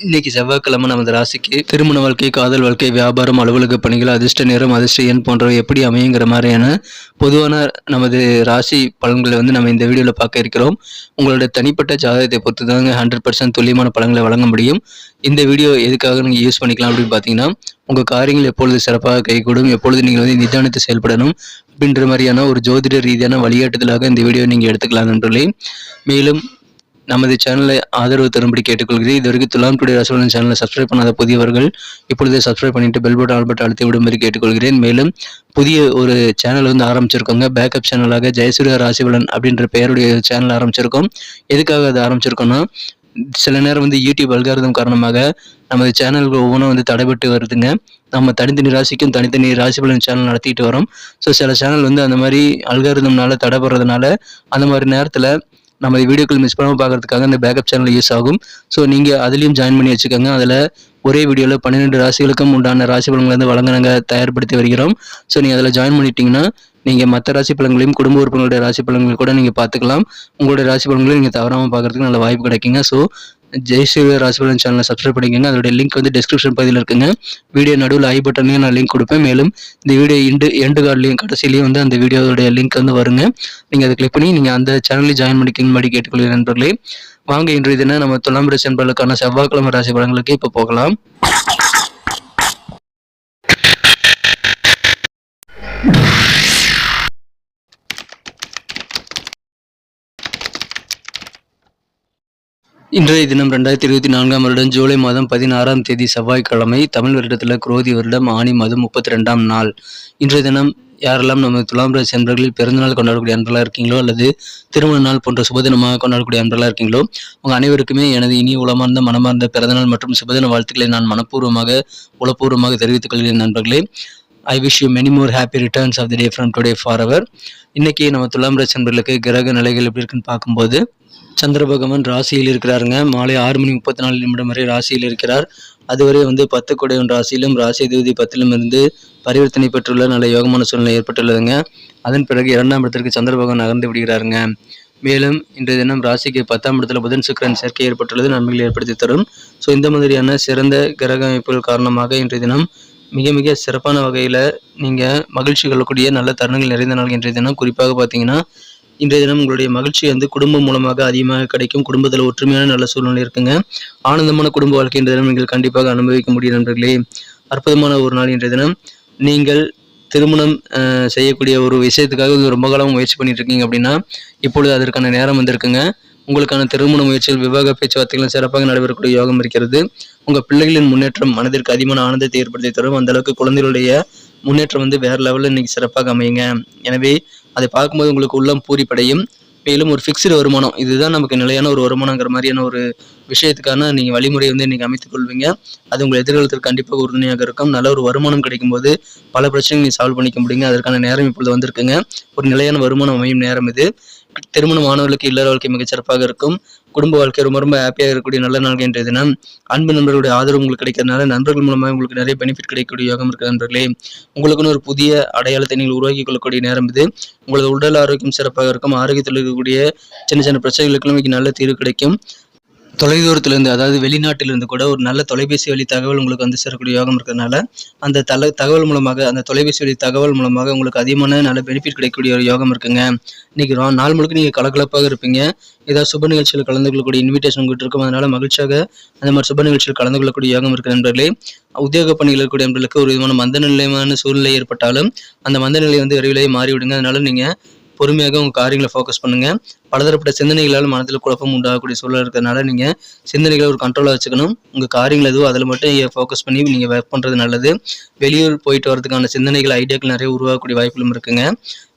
இன்னைக்கு செவ்வாய்க்கிழமை நமது ராசிக்கு திருமண வாழ்க்கை காதல் வாழ்க்கை வியாபாரம் அலுவலக பணிகள் அதிர்ஷ்ட நேரம் அதிர்ஷ்ட எண் போன்றவை எப்படி அமையுங்கிற மாதிரியான பொதுவான நமது ராசி பலன்களை வந்து நம்ம இந்த வீடியோவில் பார்க்க இருக்கிறோம். உங்களுடைய தனிப்பட்ட ஜாதகத்தை பொறுத்து தாங்க ஹண்ட்ரட் பர்சன்ட் துல்லியமான பலன்களை வழங்க முடியும். இந்த வீடியோ எதுக்காக நீங்கள் யூஸ் பண்ணிக்கலாம் அப்படின்னு பார்த்தீங்கன்னா உங்கள் காரியங்கள் எப்பொழுது சிறப்பாக கைகூடும் எப்பொழுது நீங்கள் வந்து நிதானத்தை செயல்படணும் அப்படின்ற மாதிரியான ஒரு ஜோதிட ரீதியான வழிகாட்டுதலாக இந்த வீடியோ நீங்கள் எடுத்துக்கலாம் நண்பர்களே மேலும் நமது சேனலை ஆதரவு தரும்படி கேட்டுக்கொள்கிறேன். இது வரைக்கும் துலாம் டுடே ரசோலன் சேனலை சப்ஸ்கிரைப் பண்ணாத புதியவர்கள் இப்பொழுதே சப்ஸ்கிரைப் பண்ணிட்டு பெல் பட்டன் ஆல் பட்டன் அழுத்தி விடும்படி கேட்டுக்கொள்கிறேன். மேலும் புதிய ஒரு சேனல் வந்து ஆரம்பிச்சிருக்கோங்க. பேக்கப் சேனலாக ஜெயசூரிய ராசிபலன் அப்படின்ற பெயருடைய சேனல் ஆரம்பிச்சிருக்கோம். எதுக்காக அதை ஆரம்பிச்சிருக்கோம்னா சில நேரம் வந்து யூடியூப் அல்காரதம் காரணமாக நமது சேனல்கள் ஒவ்வொன்றும் வந்து தடைபட்டு வருதுங்க. நம்ம தனித்தனி ராசிக்கும் தனித்தனி ராசி பலன் சேனல் நடத்திட்டு வரோம். ஸோ சில சேனல் வந்து அந்த மாதிரி அல்காரதம்னால தடைபடுறதுனால அந்த மாதிரி நேரத்தில் நம்ம வீடியோக்கள் மிஸ் பண்ணாமல் பார்க்கறதுக்காக இந்த பேக்கப் சேனல் யூஸ் ஆகும். ஸோ நீங்கள் அதுலேயும் ஜாயின் பண்ணி வச்சுக்கோங்க. அதில் ஒரே வீடியோவில் பன்னிரெண்டு ராசிகளுக்கும் உண்டான ராசி பலன்களை வந்து வழங்க நாங்கள் தயார்படுத்தி வருகிறோம். ஸோ நீங்கள் அதில் ஜாயின் பண்ணிட்டீங்கன்னா நீங்கள் மற்ற ராசி பலன்களையும் குடும்ப உறுப்பினர்களுடைய ராசி பலன்கள் கூட நீங்கள் பார்த்துக்கலாம். உங்களுடைய ராசி பலன்களையும் நீங்கள் தவறாமல் பார்க்குறதுக்கு நல்ல வாய்ப்பு கிடைக்குங்க. ஸோ ஜெய்ஸ்ரீ ராசிபலன் சேனலை சப்ஸ்கிரைப் பண்ணிக்கோங்க. அதோடைய லிங்க் வந்து டிஸ்கிரிப்ஷன் பகுதியில் இருக்குங்க. வீடியோ நடுவில் ஐ பட்டன்லையும் நான் லிங்க் கொடுப்பேன். மேலும் இந்த வீடியோ இண்டு எண்டு கார்ட்லையும் கடைசிலையும் வந்து அந்த வீடியோடைய லிங்க் வந்து வருங்க. நீங்கள் அதை கிளிக் பண்ணி நீங்கள் அந்த சேனலையும் ஜாயின் பண்ணிக்கணும்படி கேட்டுக்கொள்கிறேன் நண்பர்களே. வாங்க இன்றைய தினம் நம்ம துலாம் ராசி செவ்வாய்க்கிழமை ராசி பலன்களுக்கு இப்போ போகலாம். இன்றைய தினம் ரெண்டாயிரத்தி இருபத்தி நான்காம் வருடம் ஜூலை மாதம் பதினாறாம் தேதி செவ்வாய்க்கிழமை தமிழ் வருடத்தில் குரோதி வருடம் ஆணி மாதம் முப்பத்தி ரெண்டாம் நாள். இன்றைய தினம் யாரெல்லாம் நம்ம துலாம் ராசி அன்பர்களில் பிறந்தநாள் கொண்டாடக்கூடிய அன்பர்களாக இருக்கீங்களோ அல்லது திருமண நாள் போன்ற சுபதினமாக கொண்டாடக்கூடிய அன்பர்களாக இருக்கீங்களோ உங்கள் அனைவருக்குமே எனது இனி உளமார்ந்த மனமார்ந்த பிறந்தநாள் மற்றும் சுபதின வாழ்த்துக்களை நான் மனப்பூர்வமாக உளப்பூர்வமாக தெரிவித்துக் கொள்கிறேன் நண்பர்களே. I wish you many more happy returns of the day from today for our இன்னைக்கு நம்ம துலாம் ராசி கிரக நிலைகள் எப்படி இருக்குன்னு பார்க்கும்போது சந்திர பகவான் ராசியில் இருக்கிறாருங்க. மாலை ஆறு மணி முப்பத்தி நாலு நிமிடம் வரை ராசியில் இருக்கிறார். அதுவரை வந்து பத்து கொடையன் ராசியிலும் ராசி அதிபதி பத்திலும் இருந்து பரிவர்த்தனை பெற்றுள்ள நல்ல யோகமான சூழ்நிலை ஏற்பட்டுள்ளதுங்க. அதன் பிறகு இரண்டாம் இடத்திற்கு சந்திர பகவான் நகர்ந்து விடுகிறாருங்க. மேலும் இன்றைய தினம் ராசிக்கு பத்தாம் இடத்துல புதன் சுக்கிரன் சேர்க்கை ஏற்பட்டுள்ளது நன்மைகளை ஏற்படுத்தி தரும். ஸோ இந்த மாதிரியான சிறந்த கிரக அமைப்புகள் காரணமாக இன்றைய தினம் மிக மிக சிறப்பான வகையில் நீங்கள் மகிழ்ச்சி கொள்ளக்கூடிய நல்ல தருணங்கள் நிறைந்த நாள் இன்றைய தினம். குறிப்பாக பார்த்தீங்கன்னா இன்றைய தினம் உங்களுடைய மகிழ்ச்சி வந்து குடும்பம் மூலமாக அதிகமாக கிடைக்கும். குடும்பத்தில் ஒற்றுமையான நல்ல சூழ்நிலை இருக்குங்க. ஆனந்தமான குடும்ப வாழ்க்கை இன்றைய தினம் நீங்கள் கண்டிப்பாக அனுபவிக்க முடியும் நண்பர்களே. அற்புதமான ஒரு நாள் இன்றைய தினம். நீங்கள் திருமணம் செய்யக்கூடிய ஒரு விஷயத்துக்காக ரொம்ப காலம் முயற்சி பண்ணிட்டு இருக்கீங்க அப்படின்னா இப்பொழுது அதற்கான நேரம் வந்திருக்குங்க. உங்களுக்கான திருமண முயற்சியில் விவாக பேச்சுவார்த்தைகளும் சிறப்பாக நடைபெறக்கூடிய யோகம் இருக்கிறது. உங்கள் பிள்ளைகளின் முன்னேற்றம் மனதிற்கு அதிகமான ஆனந்தத்தை ஏற்படுத்தி தரும். அந்த அளவுக்கு குழந்தைகளுடைய முன்னேற்றம் வந்து வேற லெவலில் இன்னைக்கு சிறப்பாக அமையுங்க. எனவே அதை பார்க்கும்போது உங்களுக்கு உள்ளம் பூரிப்படையும். மேலும் ஒரு ஃபிக்ஸ்டு வருமானம் இதுதான் நமக்கு நிலையான ஒரு வருமானங்கிற மாதிரியான ஒரு விஷயத்துக்கான நீங்கள் வழிமுறையை வந்து நீங்கள் அமைத்துக் கொள்வீங்க. அது உங்கள் எதிர்காலத்தில் கண்டிப்பாக உறுதுணையாக இருக்கும். நல்ல ஒரு வருமானம் கிடைக்கும்போது பல பிரச்சனைகள் நீங்கள் சால்வ் பண்ணிக்க முடியுங்க. அதற்கான நேரம் இப்பொழுது வந்திருக்குங்க. ஒரு நிலையான வருமானம் அமையும் நேரம் இது. திருமணம் மாணவர்களுக்கு இல்லற வாழ்க்கை மிகச் சிறப்பாக இருக்கும். குடும்ப வாழ்க்கை ரொம்ப ரொம்ப ஹாப்பியாக இருக்கக்கூடிய நல்ல நாள் என்ற தினம். அன்பு நண்பர்களுடைய ஆதரவு உங்களுக்கு கிடைக்கிறதுனால நண்பர்கள் மூலமாக உங்களுக்கு நிறைய பெனிஃபிட் கிடைக்கக்கூடிய யோகம் இருக்குது நண்பர்களே. உங்களுக்குன்னு ஒரு புதிய அடையாளத்தை நீங்கள் உருவாக்கி கொள்ளக்கூடிய நேரம் இது. உங்களது உடல் ஆரோக்கியம் சிறப்பாக இருக்கும். ஆரோக்கியத்தில் இருக்கக்கூடிய சின்ன சின்ன பிரச்சனைகளுக்கு இன்னைக்கு நல்ல தீர்வு கிடைக்கும். தொலைதூரத்துலேருந்து அதாவது வெளிநாட்டிலிருந்து கூட ஒரு நல்ல தொலைபேசி வழி தகவல் உங்களுக்கு வந்து சேரக்கூடிய யோகம் இருக்கிறதுனால அந்த தல தகவல் மூலமாக அந்த தொலைபேசி வழி தகவல் மூலமாக உங்களுக்கு அதிகமான நல்ல பெனிஃபிட் கிடைக்கக்கூடிய ஒரு யோகம் இருக்குங்க. இன்னைக்கு நாள் முழுக்க நீங்கள் கலகலப்பாக இருப்பீங்க. ஏதாவது சுப நிகழ்ச்சியில் கலந்து கொள்ளக்கூடிய இன்விடேஷன் உங்கள்கிட்ட இருக்கும். அதனால் மகிழ்ச்சியாக அந்த மாதிரி சுப நிகழ்ச்சியில் கலந்து கொள்ளக்கூடிய யோகம் இருக்கிற நண்பர்களே. உத்தியோக பணிகள் இருக்கக்கூடிய நண்பர்களுக்கு ஒரு விதமான மந்த நிலையமான சூழ்நிலை ஏற்பட்டாலும் அந்த மந்த நிலை வந்து விரைவிலேயே மாறிவிடுங்க. அதனால நீங்கள் பொறுமையாக உங்கள் காரியங்களை ஃபோக்கஸ் பண்ணுங்கள் பலதரப்பட்ட சிந்தனைகளால் மனதில் குழப்பம் உண்டாகக்கூடிய சூழல் இருக்கிறதுனால நீங்கள் சிந்தனைகளை ஒரு கண்ட்ரோலாக வச்சுக்கணும். உங்கள் காரியங்கள் எதுவோ அதில் மட்டும் நீங்கள் ஃபோக்கஸ் பண்ணி நீங்கள் ஒர்க் பண்ணுறது நல்லது. வெளியூர் போயிட்டு வரதுக்கான சிந்தனைகள் ஐடியாக்கள் நிறைய உருவாகக்கூடிய வாய்ப்புகளும் இருக்குங்க.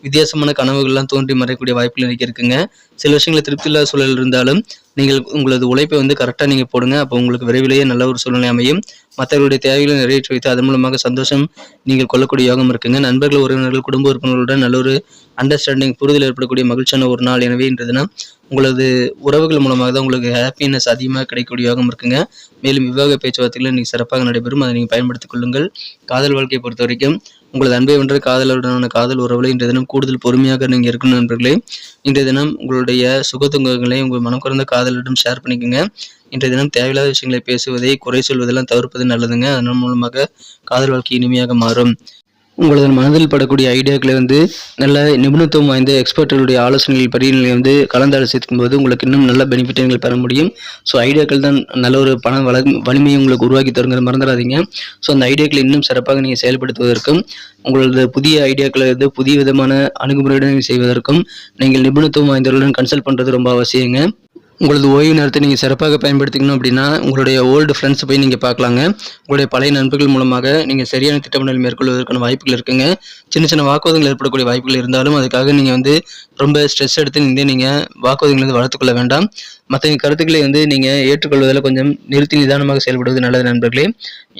வித்தியாசமான கனவுகள்லாம் தோன்றி மறையக்கூடிய வாய்ப்புகள் நிறைய இருக்குங்க. சில விஷயங்களில் திருப்தி இல்லாத சூழல் இருந்தாலும் நீங்கள் உங்களது உழைப்பை வந்து கரெக்டாக நீங்கள் போடுங்க. அப்போ உங்களுக்கு விரைவிலேயே நல்ல ஒரு சூழ்நிலை அமையும். மற்றவர்களுடைய தேவைகளை நிறைவேற்றி வைத்து அதன் மூலமாக சந்தோஷம் நீங்கள் கொள்ளக்கூடிய யோகம் இருக்குங்க. நண்பர்கள் உறவினர்கள் குடும்ப உறுப்பினர்களுடன் நல்ல ஒரு அண்டர்ஸ்டாண்டிங் புரிதல் ஏற்படக்கூடிய மகிழ்ச்சியான ஒரு நாள். எனவே இன்று தினம் உங்களது உறவுகள் மூலமாக தான் உங்களுக்கு ஹாப்பினஸ் அதிகமாக கிடைக்கக்கூடிய யோகம் இருக்குங்க. மேலும் விவாக பேச்சுவார்த்தைகள் நீங்கள் சிறப்பாக நடைபெறும். அதை நீங்கள் பயன்படுத்திக் கொள்ளுங்கள். காதல் வாழ்க்கையை பொறுத்த வரைக்கும் உங்களது அன்பை வென்ற காதலருடனான காதல் உறவுகளை இன்றைய தினம் கூடுதல் பொறுமையாக நீங்கள் இருக்கணும் நண்பர்களே இன்றைய தினம் உங்களுடைய சுகதுங்கங்களை உங்கள் மனம் குறைந்த காதலிடம் ஷேர் பண்ணிக்கோங்க. இன்றைய தினம் தேவையில்லாத விஷயங்களை பேசுவதை குறை சொல்வதெல்லாம் தவிர்ப்பது நல்லதுங்க. அதன் மூலமாக காதல் வாழ்க்கை இனிமையாக மாறும். உங்களது மனதில் படக்கூடிய ஐடியாக்களை வந்து நல்ல நிபுணத்துவம் வாய்ந்த எக்ஸ்பர்ட்களுடைய ஆலோசனைகள் படி வந்து கலந்தாலோசிக்கும் போது உங்களுக்கு இன்னும் நல்ல பெனிஃபிட் நீங்கள் பெற முடியும். ஸோ ஐடியாக்கள் தான் நல்ல ஒரு பண வள வலிமையை உங்களுக்கு உருவாக்கி தருங்கிறத மறந்துடாதீங்க. ஸோ அந்த ஐடியாக்களை இன்னும் சிறப்பாக நீங்கள் செயல்படுத்துவதற்கும் உங்களது புதிய ஐடியாக்களை வந்து புதிய விதமான அணுகுமுறையுடன் செய்வதற்கும் நீங்கள் நிபுணத்துவம் வாய்ந்தவர்களுடன் கன்சல்ட் பண்ணுறது ரொம்ப அவசியங்க. உங்களது ஓய்வு நேரத்தை நீங்கள் சிறப்பாக பயன்படுத்திக்கணும் அப்படின்னா உங்களுடைய ஓல்டு ஃப்ரெண்ட்ஸை போய் நீங்கள் பார்க்கலாங்க. உங்களுடைய பழைய நண்பர்கள் மூலமாக நீங்கள் சரியான திட்டமிடல் மேற்கொள்வதற்கான வாய்ப்புகள் இருக்குங்க. சின்ன சின்ன வாக்குவாதங்கள் ஏற்படக்கூடிய வாய்ப்புகள் இருந்தாலும் அதுக்காக நீங்கள் வந்து ரொம்ப ஸ்ட்ரெஸ் எடுத்து நின்று நீங்கள் வாக்குவாதங்களை வந்து வளர்த்துக்கொள்ள வேண்டாம். மற்ற கருத்துக்களை வந்து நீங்கள் ஏற்றுக்கொள்வதில் கொஞ்சம் நிறுத்தி நிதானமாக செயல்படுவது நல்லது நண்பர்களே.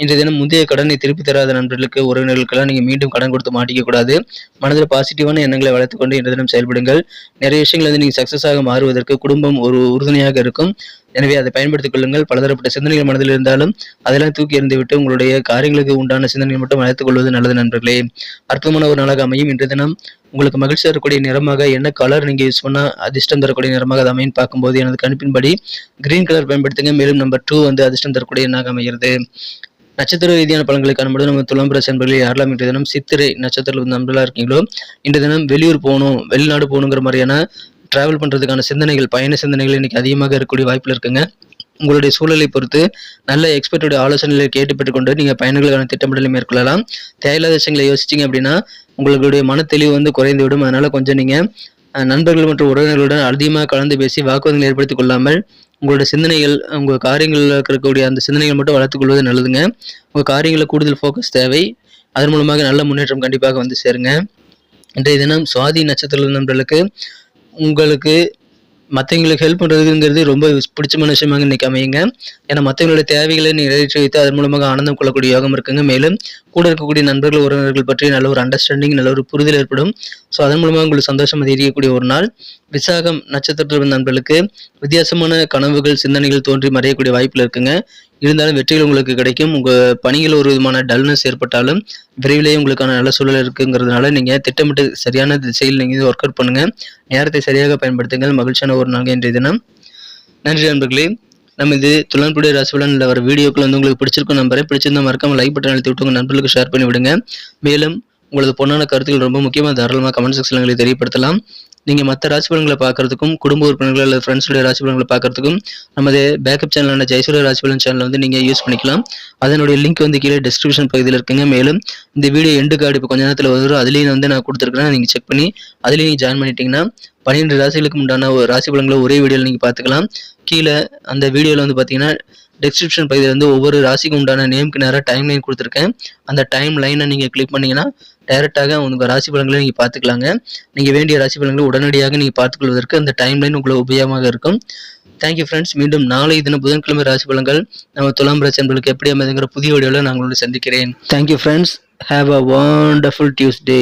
இன்றைய தினம் முந்தைய கடனை திருப்பி தராத நண்பர்களுக்கு உறவினர்களுக்கெல்லாம் நீங்கள் மீண்டும் கடன் கொடுத்து மாட்டிக்க கூடாது. மனதில் பாசிட்டிவான எண்ணங்களை வளர்த்துக்கொண்டு இன்றைய தினம் செயல்படுங்கள். நிறைய விஷயங்கள் வந்து நீங்கள் சக்ஸஸாக மாறுவதற்கு குடும்பம் ஒரு உறுதுணையாக இருக்கும். எனவே அதை பயன்படுத்திக் கொள்ளுங்கள். பலதரப்பட்ட சிந்தனைகள் மனதில் இருந்தாலும் அதெல்லாம் தூக்கி எறிந்துவிட்டு உங்களுடைய காரியங்களுக்கு உண்டான சிந்தனைகள் மட்டும் வளர்த்துக் கொள்வது நல்லது நண்பர்களே. அற்புதமான ஒரு நாளாக அமையும். இன்றைய தினம் உங்களுக்கு மகிழ்ச்சி தரக்கூடிய நிறமாக என்ன கலர் நீங்கள் யூஸ் பண்ணால் அதிர்ஷ்டம் தரக்கூடிய நிறமாக அது அமையும் பார்க்கும்போது எனது கணிப்பின்படி கிரீன் கலர் பயன்படுத்துங்க. மேலும் நம்பர் டூ வந்து அதிர்ஷ்டம் தரக்கூடிய எண்ணாக அமைகிறது. நட்சத்திர ரீதியான பலன்களை காணும்போது நம்ம துளம்பரசு என்பர்கள் யாரெல்லாம் இன்றைய தினம் சித்திரை நட்சத்திரத்தில் நண்பர்களாக இருக்கீங்களோ இன்றைய தினம் வெளியூர் போகணும் வெளிநாடு போகணுங்கிற மாதிரியான ட்ராவல் பண்ணுறதுக்கான சிந்தனைகள் பயண சிந்தனைகள் இன்றைக்கி அதிகமாக இருக்கக்கூடிய வாய்ப்பில் இருக்குங்க. உங்களுடைய சூழலை பொறுத்து நல்ல எக்ஸ்பர்ட்டுடைய ஆலோசனைகளை கேட்டு பெற்றுக்கொண்டு நீங்கள் பயணங்களுக்கான திட்டமிடலை மேற்கொள்ளலாம். தேவையில்லாத விஷயங்களை யோசிச்சிங்க அப்படின்னா உங்களுடைய மன தெளிவு வந்து குறைந்து விடும் கொஞ்சம் நீங்கள் நண்பர்கள் மற்றும் உறவினர்களுடன் அதிகமாக கலந்து பேசி வாக்குவாதங்களை ஏற்படுத்திக் கொள்ளாமல் உங்களோட சிந்தனைகள் உங்கள் காரியங்களில் இருக்கக்கூடிய அந்த சிந்தனைகள் மட்டும் வளர்த்துக்கொள்வது நல்லதுங்க. உங்கள் காரியங்களில் கூடுதல் ஃபோக்கஸ் தேவை. அதன் மூலமாக நல்ல முன்னேற்றம் கண்டிப்பாக வந்து சேருங்க. இன்றைய தினம் சுவாதி நட்சத்திர நண்பர்களுக்கு உங்களுக்கு மற்றவங்களுக்கு ஹெல்ப் பண்ணுறதுங்கிறது ரொம்ப பிடிச்சமான விஷயமாக இன்றைக்கி அமையுங்க. ஏன்னா மற்றவங்களுடைய தேவைகளை நிறைவேற்றி வைத்து அதன் மூலமாக ஆனந்தம் கொள்ளக்கூடிய யோகம் இருக்குங்க. மேலும் கூட இருக்கக்கூடிய நண்பர்கள் உறவினர்கள் பற்றி நல்ல ஒரு அண்டர்ஸ்டாண்டிங் நல்ல ஒரு புரிதல் ஏற்படும். ஸோ அதன் மூலமாக உங்களுக்கு சந்தோஷம் அதிகரிக்கக்கூடிய ஒரு நாள். விசாகம் நட்சத்திர நண்பர்களுக்கு வித்தியாசமான கனவுகள் சிந்தனைகள் தோன்றி மறையக்கூடிய வாய்ப்பில் இருக்குங்க. இருந்தாலும் வெற்றிகள் உங்களுக்கு கிடைக்கும். உங்கள் பணிகள் ஒரு விதமான டல்னஸ் ஏற்பட்டாலும் விரைவிலேயே உங்களுக்கான நல்ல சூழல் இருக்குங்கிறதுனால நீங்கள் திட்டமிட்டு சரியான திசையில் நீங்கள் ஒர்க் அவுட் பண்ணுங்கள் நேரத்தை சரியாக பயன்படுத்துங்கள். மகிழ்ச்சியான ஒரு நாள் இன்றைய தினம். நன்றி நண்பர்களே. நம்ம இது துளன்புடைய ராசிபலன் வர வீடியோக்கள் வந்து உங்களுக்கு பிடிச்சிருக்கும் நம்பரை பிடிச்சிருந்தா மறக்காம லைக் பட்டன் அழுத்தி விட்டு உங்கள் நண்பர்களுக்கு ஷேர் பண்ணி விடுங்க மேலும் உங்களது பொண்ணான கருத்துக்கள் ரொம்ப முக்கியமாக தாராளமாக கமெண்ட் செக்ஷனில் எங்களுக்கு தெரியப்படுத்தலாம். நீங்கள் மற்ற ராசி பலன்களை பார்க்குறதுக்கும் குடும்ப உறுப்பினர்கள் அல்லது ஃப்ரெண்ட்ஸுடைய ராசி பலன்களை பார்க்குறதுக்கும் நமது பேக்கப் சேனலான ஜெய்சூரிய ராசி பலன் சேனலை வந்து நீங்கள் யூஸ் பண்ணிக்கலாம். அதனுடைய லிங்க் வந்து கீழே டிஸ்கிரிப்ஷன் பகுதியில் இருக்குங்க. மேலும் இந்த வீடியோ எண்டு கார்டு இப்போ கொஞ்ச நேரத்தில் வரும் அதுலேயும் வந்து நான் கொடுத்துருக்கேன் நீங்கள் செக் பண்ணி அதுலேயும் நீங்கள் ஜாயின் பண்ணிட்டீங்கன்னா பன்னிரெண்டு ராசிகளுக்கு உண்டான ஒரு ராசி பலன்களை ஒரே வீடியோவில் நீங்கள் பார்த்துக்கலாம். கீழே அந்த வீடியோவில் வந்து பார்த்தீங்கன்னா டிஸ்கிரிப்ஷன் பகுதியில் வந்து ஒவ்வொரு ராசிக்கு உண்டான நேமுக்கு நேராக டைம் லைன் கொடுத்துருக்கேன். அந்த டைம் லைனை நீங்கள் கிளிக் பண்ணிங்கன்னா டைரெக்டாக உங்கள் ராசி பலன்களை நீங்கள் பார்த்துக்கலாங்க. நீங்கள் வேண்டிய ராசி பலன்களை உடனடியாக நீங்கள் பார்த்துக்கொள்வதற்கு அந்த டைம் லைன் உங்களுக்கு உபயோகமாக இருக்கும். தேங்க்யூ ஃப்ரெண்ட்ஸ் மீண்டும் நாளை தினம் புதன்கிழமை ராசி பலன்கள் நம்ம துலாம் ராசி எப்படி அமைதுங்கிற புதிய வீடியோவில் நான் உங்களை சந்திக்கிறேன். Thank you friends have a wonderful Tuesday